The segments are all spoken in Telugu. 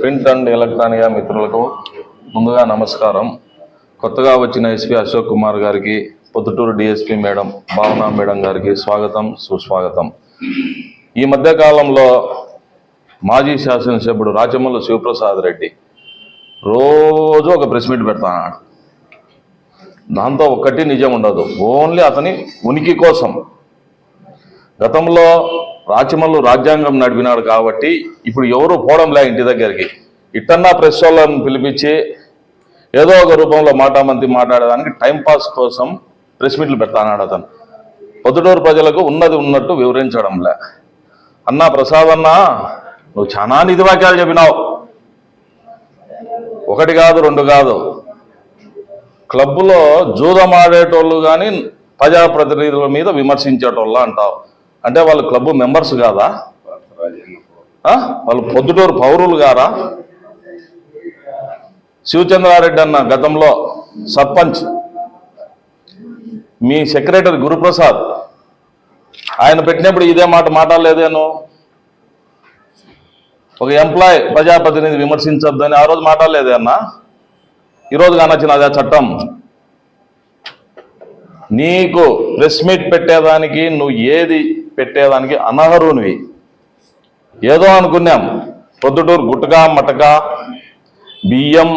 ప్రింట్ అండ్ ఎలక్ట్రానిక్ మిత్రులకు ముందుగా నమస్కారం. కొత్తగా వచ్చిన ఎస్పీ అశోక్ కుమార్ గారికి Proddatur DSP madam Bhavana madam గారికి స్వాగతం సుస్వాగతం. ఈ మధ్యకాలంలో మాజీ శాసనసభ్యుడు రాచమల్లు శివప్రసాద్ రెడ్డి రోజు ఒక ప్రెస్ మీట్ పెడతాడు. దాంతో ఒక్కటి నిజం ఉండదు. ఓన్లీ అతని ఉనికి కోసం. గతంలో రాచమల్లు రాజ్యాంగం నడిపినాడు కాబట్టి ఇప్పుడు ఎవరు పోవడంలే ఇంటి దగ్గరికి. ఇట్టన్నా ప్రెస్ వాళ్ళని పిలిపించి ఏదో ఒక రూపంలో మాటామంతి మాట్లాడడానికి టైంపాస్ కోసం ప్రెస్ మీట్లు పెడతానాడు అతను. పొద్దుటూరు ప్రజలకు ఉన్నది ఉన్నట్టు వివరించడంలే అన్నా ప్రసాద్ అన్నా నువ్వు చాలా నిధి వాక్యాలు చెప్పినావు. ఒకటి కాదు రెండు కాదు. క్లబ్లో జూదం ఆడేటోళ్ళు కానీ ప్రజాప్రతినిధుల మీద విమర్శించేటోళ్ళు అంటావు. అంటే వాళ్ళు క్లబ్ మెంబర్స్ కాదా? వాళ్ళు పొద్దుటూరు పౌరులు గారా శివచంద్రారెడ్డి అన్న గతంలో సర్పంచ్. మీ సెక్రటరీ గురుప్రసాద్. ఆయన పెట్టినప్పుడు ఇదే మాట మాట్లాడలేదేను? ఒక ఎంప్లాయ్ ప్రజాప్రతినిధి విమర్శించొద్దని ఆ రోజు మాట్లాడలేదే అన్న? ఈరోజు కానొచ్చిన అదే చట్టం. నీకు ప్రెస్ మీట్ పెట్టేదానికి నువ్వు ఏది పెట్టేదానికి అనర్హునివి. ఏదో అనుకున్నాం. పొద్దుటూరు గుట్టగా మటక బియ్యం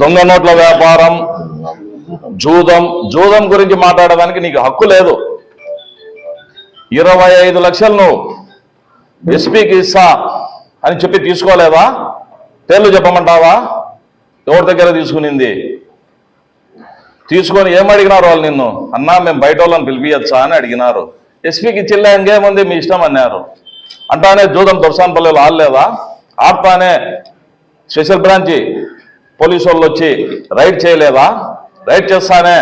దొంగ నోట్ల వ్యాపారం జూదం. జూదం గురించి మాట్లాడడానికి నీకు హక్కు లేదు. ఇరవై ఐదు లక్షలు నువ్వు ఎస్పీకి ఇస్తా అని చెప్పి తీసుకోలేదా? పేర్లు చెప్పమంటావా? ఎవరి దగ్గర తీసుకునింది? తీసుకొని ఏం వాళ్ళు నిన్ను? అన్నా మేము బయట వాళ్ళని పిలిపించచ్చా అని అడిగినారు. ఎస్పీకి ఇచ్చిల్లే ఇంకేముంది? మీ ఇష్టం అన్నారు. అంటానే జూదం దొరసానపల్లిలో ఆడలేదా? ఆడతానే స్పెషల్ బ్రాంచి పోలీసు వాళ్ళు వచ్చి రైడ్ చేయలేదా? రైడ్ చేస్తానే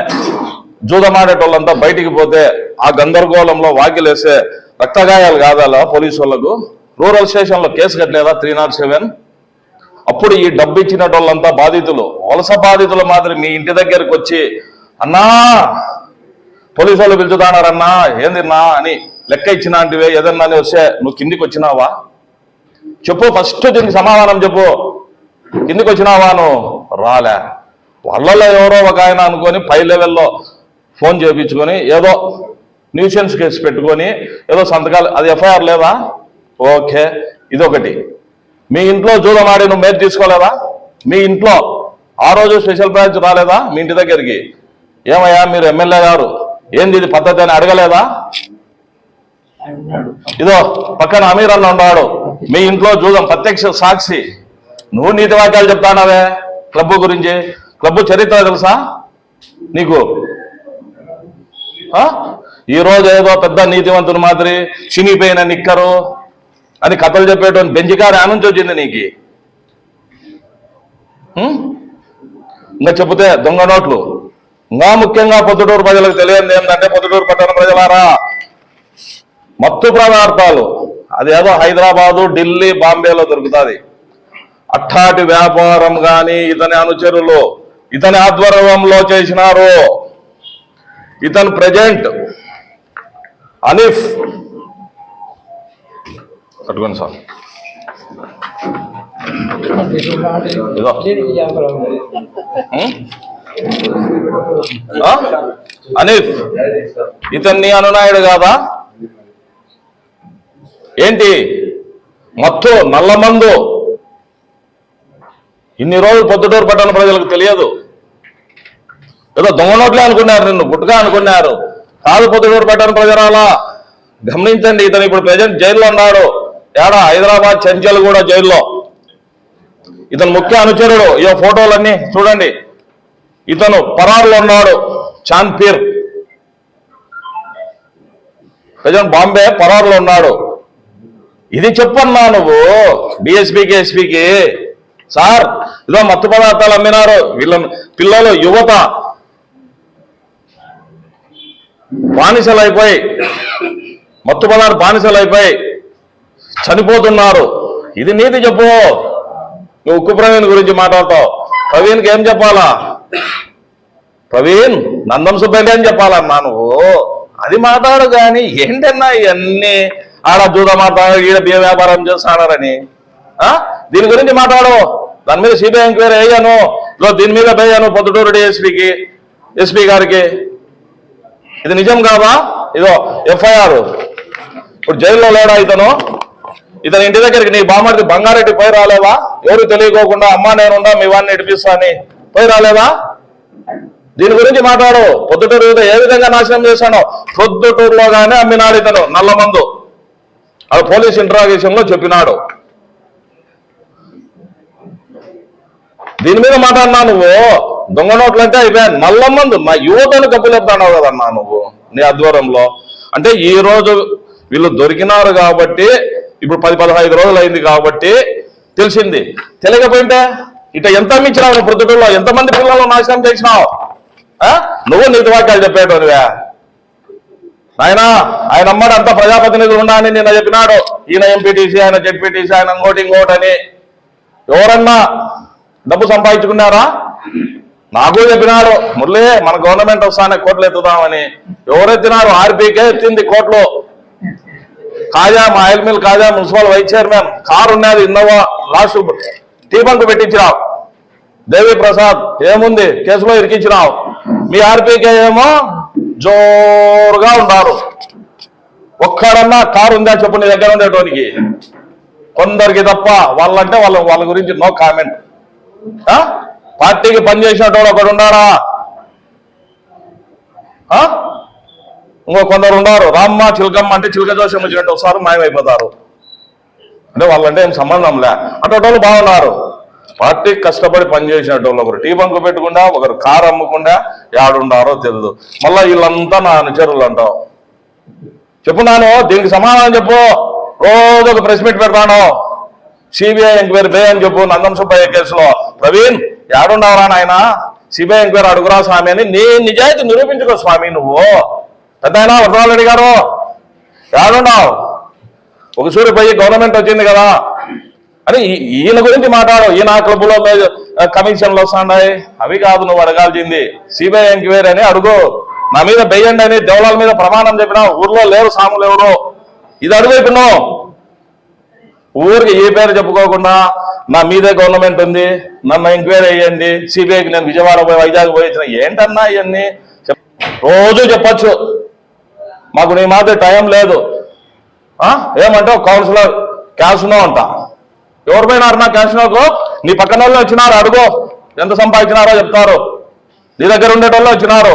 జూదం ఆడేటోళ్ళంతా బయటికి పోతే ఆ గందరగోళంలో వాకిలేసే రక్తగాయాలు కాదాలా పోలీసు వాళ్ళకు రూరల్ స్టేషన్లో కేసు కట్టలేదా త్రీ నాట్ సెవెన్? అప్పుడు ఈ డబ్బు ఇచ్చినటోళ్ళంతా బాధితులు. వలస బాధితుల మాదిరి మీ ఇంటి దగ్గరకు వచ్చి అన్నా పోలీసు వాళ్ళు పిలుచుతాడారన్నా ఏందిన్నా అని లెక్క ఇచ్చినాంటివే ఏదన్నా అని వస్తే నువ్వు కిందికి వచ్చినావా? చెప్పు ఫస్ట్ దీనికి సమాధానం చెప్పు. కిందికి వచ్చినావా నువ్వు? రాలే. వాళ్ళలో ఎవరో ఒక ఆయన అనుకొని పై లెవెల్లో ఫోన్ చేయించుకొని ఏదో న్యూసెన్స్ కేసు పెట్టుకొని ఏదో సంతకాలు అది ఎఫ్ఐఆర్ లేదా? ఓకే ఇదొకటి. మీ ఇంట్లో జూదమాడి నువ్వు మేర తీసుకోలేదా? మీ ఇంట్లో ఆ రోజు స్పెషల్ బ్రాంచ్ రాలేదా మీ ఇంటి దగ్గరికి? ఏమయ్యా మీరు ఎమ్మెల్యే గారు? ఏంది ఇది పద్ధతి అని అడగలేదా? ఇదో పక్కన అమీర్ అన్న ఉన్నాడు. మీ ఇంట్లో చూద్దాం ప్రత్యక్ష సాక్షి. నువ్వు నీతి వాక్యాలు చెప్తానవే క్లబ్ గురించి. క్లబ్ చరిత్ర తెలుసా? నీకు? ఈరోజు ఈ రోజు ఏదో పెద్ద నీతివంతుని మాదిరి చినిపోయిన నిక్కరు అని కథలు చెప్పేటువంటి బెంజికారు ఆనంచి వచ్చింది నీకు. ఇంకా చెబితే దొంగ నోట్లు. ఇంకా ముఖ్యంగా పొద్దుటూరు ప్రజలకు తెలియంది ఏంటంటే పొద్దుటూరు పట్టణ ప్రజలారా మత్తు పదార్థాలు అదేదో హైదరాబాదు ఢిల్లీ బాంబేలో దొరుకుతుంది. అట్టాటి వ్యాపారం గాని ఇతని అనుచరులు ఇతని ఆధ్వర్యంలో చేసినారు. ఇతను ప్రజెంట్ అనిఫ్. పట్టుకోండి సార్. ఇదో. ఉం? ఆ? అనిఫ్ ఇతన్ని అనునాయుడు కాదా? ఏంటి? మత్తు నల్లమందు ఇన్ని రోజులు పొద్దుటూరు పట్టణ ప్రజలకు తెలియదు. ఏదో దొంగనోట్లే అనుకున్నారు నిన్ను గుట్టుగా అనుకున్నారు. కాదు పొద్దుటూరు పట్టణ ప్రజరాలా? గమనించండి ఇతను ఇప్పుడు ప్రజెంట్ జైల్లో ఉన్నాడు. ఏడా? హైదరాబాద్ చెంచల్ కూడా జైల్లో ఇతను ముఖ్య అనుచరుడు. ఈ ఫోటోలన్నీ చూడండి. ఇతను పరారులో ఉన్నాడు చాంద్పీర్. ప్రజెంట్ బాంబే పరారులో ఉన్నాడు. ఇది చెప్పన్నా నువ్వు డిఎస్పీకి ఎస్పీకి సార్ ఇదో మత్తు పదార్థాలు అమ్మినారు. వీళ్ళను పిల్లలు యువత. బానిసలు అయిపోయి మత్తు పదార్థ బానిసలు అయిపోయి చనిపోతున్నారు. ఇది నీతి చెప్పు. నువ్వు ఉక్కు ప్రవీణ్ గురించి మాట్లాడతావు. ప్రవీణ్కి ఏం చెప్పాలా? ప్రవీణ్ నందం సుబ్బయ్య అని చెప్పాలన్నా నువ్వు. అది మాట్లాడు కానీ ఏంటన్నా ఇవన్నీ? ఆడ జూద మాట్లాడు ఈడ బియ్య వ్యాపారం చేస్తాడారని దీని గురించి మాట్లాడు. దాని మీద సిబిఐ ఎంక్వైరీ అయ్యాను. దీని మీద పోయాను పొద్దుటూరు ఎస్పీకి ఎస్పీ గారికి. ఇది నిజం కాదా? ఇదో ఎఫ్ఐఆర్. ఇప్పుడు జైల్లో లేడా ఇతను? ఇతని ఇంటి దగ్గరికి నీ బామ్మడిది బంగారెడ్డి పోయి రాలేవా? ఎవరు తెలియకోకుండా అమ్మా నేనుండా మీ వాడిని నడిపిస్తా అని పోయి రాలేవా? దీని గురించి మాట్లాడు. పొద్దుటూరు ఏ విధంగా నాశనం చేశానో పొద్దుటూరులోగానే అమ్మినాడు ఇతను నల్ల మందు అది పోలీస్ ఇంట్రాగేషన్లో చెప్పినాడు. దీని మీద మాట్లాడినా నువ్వు? దొంగ నోట్లు అంటే అయిపోయాను నల్ల మందు మా యువతను కప్పులేపుతున్నావు కదన్నా నువ్వు నీ ఆధ్వర్యంలో. అంటే ఈ రోజు వీళ్ళు దొరికినారు కాబట్టి ఇప్పుడు పది పదహైదు రోజులు అయింది కాబట్టి తెలిసింది. తెలియకపోయింటే ఇట ఎంత అమ్మించినావు నువ్వు ప్రొద్దుటూరులో ఎంతమంది పిల్లలు నాశనం చేసినావు? నువ్వు నీతి వాక్యాలు చెప్పేటోనివే. ఆయన ఆయన అమ్మడు అంత ప్రజాప్రతినిధులు ఉన్నా నిన్న చెప్పినాడు. ఈయన ఎంపీటీసీ ఆయన జెడ్పీటీసీ ఆయన ఇంకోటి ఇంకోటి అని ఎవరన్నా డబ్బు సంపాదించుకున్నారా? నాకు చెప్పినాడు. మురళి మన గవర్నమెంట్ వస్తానే కోట్లు ఎత్తుదామని. ఎవరెత్తినారు? ఆర్బీకే ఎత్తింది కోట్లు. కాజా మా oil mill Kaja municipal vice chairman. Car ఉన్నది ఇన్నోవా. లాస్ట్ టీ బంక్ పెట్టించినావు. దేవి ప్రసాద్ ఏముంది? కేసులో ఇరికించినావు. మీ ఆర్పీకే ఏమో జోరుగా ఉన్నారు. ఒక్కడన్నా కారు ఉందా చెప్పు నీ దగ్గర ఉండేటోనికి? కొందరికి తప్ప వాళ్ళంటే వాళ్ళ వాళ్ళ గురించి నో కామెంట్. పార్టీకి పనిచేసినటువంటి ఒకడు ఉన్నారా ఆ? ఇంకో కొందరు ఉన్నారు. రామ్మ చిలకమ్మ అంటే చిలక దోషం వచ్చినట్టు ఒకసారి మాయమైపోతారు. అంటే వాళ్ళంటే ఏం సంబంధం లే. అటువంటి బాగున్నారు. పార్టీకి కష్టపడి పనిచేసినట్టు వాళ్ళు ఒకరు టీ బంకు పెట్టకుండా ఒకరు కారు అమ్మకుండా యాడుండారో తెలియదు మళ్ళా వీళ్ళంతా నా అనుచరులు అంటావు. చెప్పు నాను దీనికి సమాధానం చెప్పు. రోజు ఒక ప్రెస్ మీట్ పెడతాను. సిబిఐ ఎంక్వైరీ బే అని చెప్పు నందం సుబ్బయ్య కేసులో. ప్రవీణ్ యాడుండవరా నాయన? సిబిఐ ఎంక్వైరీ అడుగురా స్వామి అని. నీ నిజాయితీ నిరూపించుకో స్వామి నువ్వు. పెద్ద ఆయన వరదారెడ్డి గారు ఏడున్నావు ఒక సూరి గవర్నమెంట్ వచ్చింది కదా. అరే ఈ- ఈయన గురించి మాట్లాడు ఈయన క్లబ్లో కమిషన్లు వస్తున్నాయి అవి కాదు నువ్వు అడగాల్సింది. సిబిఐ ఎంక్వైరీ అని అడుగు. నా మీద బెయ్యండి అని దేవలాల మీద ప్రమాణం చెప్పినా ఊర్లో లేరు సాములు ఎవరు. ఇది అడుగుతున్నావు ఊరికి ఏ పేరు చెప్పుకోకుండా నా మీదే గవర్నమెంట్ ఉంది నన్ను ఎంక్వైరీ అయ్యండి సిబిఐకి నేను విజయవాడ పోయి వైజాగ్ పోయి వచ్చిన ఏంటన్నా ఇవన్నీ? చెప్- రోజు చెప్పొచ్చు. మాకు నీ మాత్రం టైం లేదు. ఏమంటావు? కౌన్సిలర్ క్యాష్నో అంట. ఎవరు పోయినారు నా క్యాష్నోకు నీ పక్కన వాళ్ళు వచ్చినారు అడుగు. ఎంత సంపాదించినారో చెప్తారు. నీ దగ్గర ఉండేటోళ్ళు వచ్చినారు?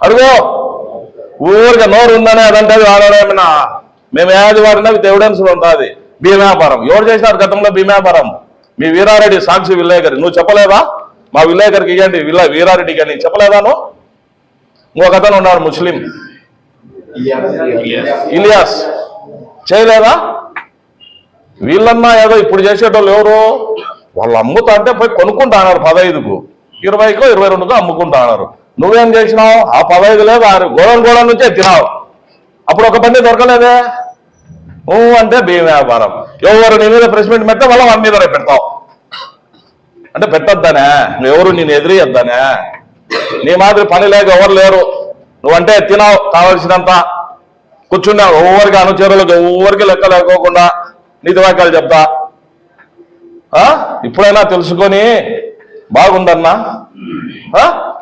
అడుగు. ఊరిగా నోరు ఉందనే అదంటే అది వాడేమైనా మేము ఏది వాడినా విత్ ఎవిడెన్స్ ఉంటుంది భీమ వ్యాపారం ఎవరు చేసినారు గతంలో భీమ వ్యాపారం మీ వీరారెడ్డి సాక్షి విలేకరి. నువ్వు చెప్పలేదా? మా విలేకరికి ఇవ్వండి. విల్ల వీరారెడ్డికి అని చెప్పలేదా నువ్వు? ఇంకొక అతను ఉన్నాడు ముస్లిం. ఇలియాస్. చేయలేదా? వీళ్ళన్నా ఏదో ఇప్పుడు చేసేటోళ్ళు ఎవరు? వాళ్ళు అమ్ముతా అంటే పోయి కొనుక్కుంటాన్నారు పదహైదుకు. ఇరవైకో ఇరవై రెండుకో అమ్ముకుంటాన్నారు నువ్వేం చేసినావు? ఆ పదహైదు లేదు ఆరు గోడౌన్ గోడౌన్ నుంచే తినావు. అప్పుడు ఒక బండి దొరకలేదే? నువ్వు అంటే బియ్యం వ్యాపారం. ఎవరు నీ మీద ప్రెస్ మీట్ పెడితే వాళ్ళ వాళ్ళ మీద పెడతావు. అంటే పెట్టొద్దనే. ఎవరు నేను ఎదిరియొద్దనే. నీ మాదిరి పని లేక ఎవరు లేరు. నువ్వంటే తినావు కావలసినంత. కూర్చున్నా ఎవరికి అనుచరులకు ఎవరికి లెక్క లేకోకుండా నీతి వాక్యాలు చెప్తా. ఇప్పుడైనా తెలుసుకొని బాగుందన్నా?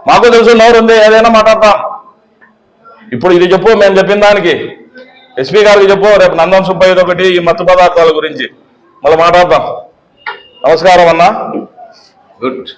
మాకు తెలుసు నోరుంది ఏదైనా మాట్లాడతాం. ఇప్పుడు ఇది చెప్పు మేము చెప్పిన దానికి. ఎస్పీ గారికి చెప్పు రేపు నందం సుబ్బయ్య ఒకటి ఈ మత్తు పదార్థాల గురించి. మళ్ళీ మాట్లాడదాం నమస్కారం అన్నా. గుడ్.